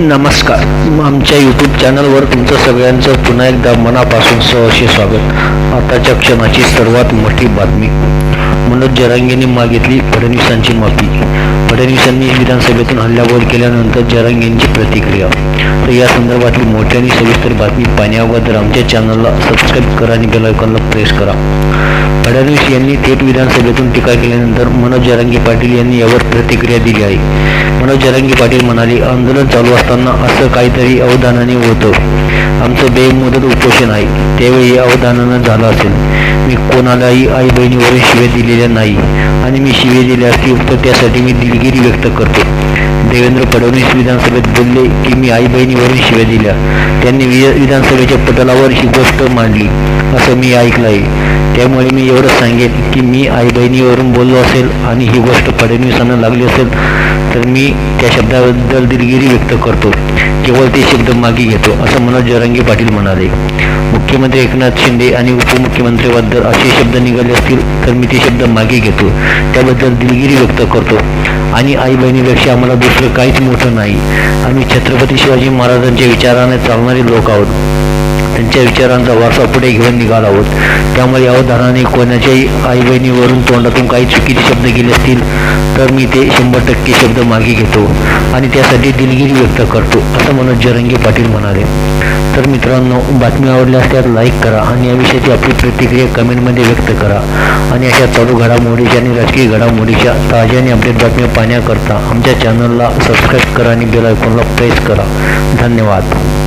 नमस्कार. आमच्या यूट्यूब चॅनलवर तुमचं सगळ्यांचं पुन्हा एकदा मनापासून सहर्ष स्वागत. आताच्या क्षणाची सर्वात मोठी बातमी. मनोज जरांगेने मागितली फडणवीसांची माफी. फडणवीसांनी विधानसभेतून हल्लाबोल केल्यानंतर जरांगेंची प्रतिक्रिया. तर या संदर्भातली मोठी आणि सविस्तर बातमी पाहण्याअगोदर आमच्या चॅनलला सबस्क्राईब करा आणि बेलायकॉनला प्रेस करा. फडणवीस यांनी थेट विधानसभेतून टीका केल्यानंतर मनोज जरांगी पाटील यांनी यावर प्रतिक्रिया दिली आहे. मनोज जरांगी पाटील म्हणाले आंदोलन चालू असताना असं काहीतरी अवधानाने होतं. आमचं बेमुदत उपोषण आहे. त्यावेळी अवधानानं झालं असेल. मी कोणालाही आई बहिणीवरून दिलेली दिलेल्या नाही. आणि मी शिवे दिले असतील तर त्यासाठी मी दिलगिरी व्यक्त करतो. देवेंद्र फडणवीस विधानसभेत बोलले की मी आई बहिणीवरून शिव्या दिल्या. त्यांनी विधानसभेच्या पटलावर ही गोष्ट मांडली. असं मी ऐकलं आहे त्यामुळे मी एवढं सांगेन की मी आई बहिणीवरून बोललो असेल आणि ही गोष्ट फडणवीसांना लागली असेल तर मी त्या शब्दाबद्दल दिलगिरी व्यक्त करतो. केवळ ते शब्द मागे घेतो असं मनोज जरांगे पाटील म्हणाले. मुख्यमंत्री एकनाथ शिंदे आणि उपमुख्यमंत्र्यांबद्दल असे शब्द निघाले असतील तर मी ते शब्द मागे घेतो. त्याबद्दल दिलगिरी व्यक्त करतो. आणि आई बहिणीपेक्षा आम्हाला दुसरं काहीच मोठं नाही. आम्ही छत्रपती शिवाजी महाराजांच्या विचाराने चालणारे लोक आहोत. त्यांच्या विचारांचा वारसा पुढे घेऊन निघाला आहोत त्यामुळे अवधानाने कोणाच्याही आई बहिणीवरून तोंडातून काही चुकीचे शब्द गेले असतील तर मी ते शंभर टक्के शब्द मागे घेतो आणि त्यासाठी दिलगिरी व्यक्त करतो असं मनोज जरंगे पाटील म्हणाले. तर मित्रांनो बातमी आवडल्यास त्यात लाईक करा आणि याविषयीची आपली प्रतिक्रिया कमेंटमध्ये व्यक्त करा आणि अशा चालू घडामोडीच्या आणि राजकीय घडामोडीच्या ताज्या आणि अपडेट बातम्या पाहण्याकरता आमच्या चॅनलला सबस्क्राईब करा आणि बेल आयकॉनला प्रेस करा. धन्यवाद.